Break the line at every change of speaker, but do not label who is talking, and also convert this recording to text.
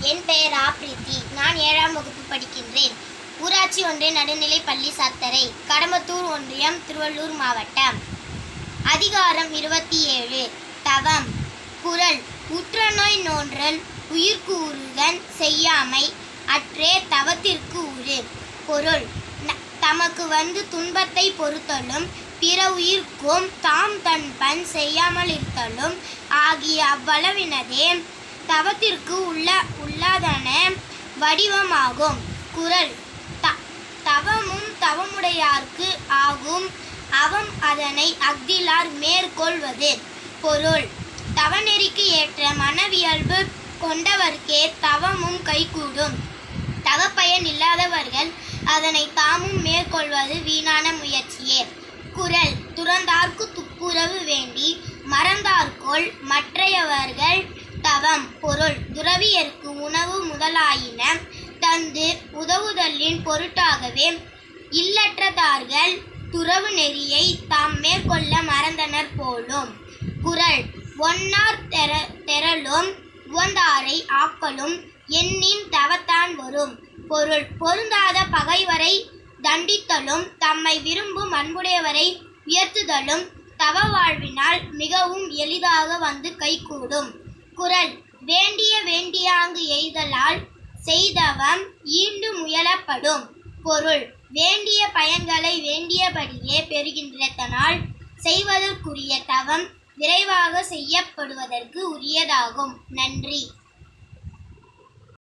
என் பெயர் ஆப்ரீத்தி. நான் ஏழாம் வகுப்பு படிக்கின்றேன். ஊராட்சி ஒன்றிய நடுநிலை பள்ளி சத்தரை கடம்பத்தூர் ஒன்றியம் திருவள்ளூர் மாவட்டம். அதிகாரம் இருபத்தி ஏழு. தவம். குரல். உற்றநோய் நோன்றல் உயிர்க்கு செய்யாமை அற்றே தவத்திற்கு உரு பொருள். தமக்கு வந்து துன்பத்தை பொறுத்தலும் பிற உயிர்க்கும் தாம் தன் பண் செய்யாமல் இருத்தலும் ஆகிய அவ்வளவினதே தவத்திற்கு உள்ள உள்ளாதன வடிவமாகும். குரல். த தவமும் தவமுடையார்க்கு ஆகும். அவம் அதனை அஃதிலார் மேற்கொள்வது. பொருள். தவநெறிக்கு ஏற்ற மனவியல்பு கொண்டவர்க்கே தவமும் கைகூடும். தவப்பயன் இல்லாதவர்கள் அதனை தாமும் மேற்கொள்வது வீணான முயற்சியே. குறள் துறந்தார்க்கு துப்புரவு வேண்டி மறந்தார்கோள் மற்றையவர்கள் தவம் பொருள் துறவியர்க்கு உணவு முதலாயின. தந்து உதவுதலின் பொருட்டாகவே இல்லற்றதார்கள் துறவு நெறியை தாம் மேற்கொள்ள மறந்தனர் போலும். குரல் ஒன்னார் தெர தெரலும் உவந்தாரை ஆக்கலும் எண்ணின் தவத்தான் வரும் பொருள் பொருந்தாத பகைவரை தண்டித்தலும் தம்மை விரும்பும் அன்புடையவரை உயர்த்துதலும் தவ வாழ்வினால் மிகவும் எளிதாக வந்து கைகூடும். குரல். வேண்டிய வேண்டியாங்கு எய்தலால் செய்தவம் ஈண்டு முயலப்படும் பொருள். வேண்டிய பயன்களை வேண்டியபடியே பெறுகின்றதனால் செய்வதற்குரிய தவம் விரைவாக செய்யப்படுவதற்கு உரியதாகும். நன்றி.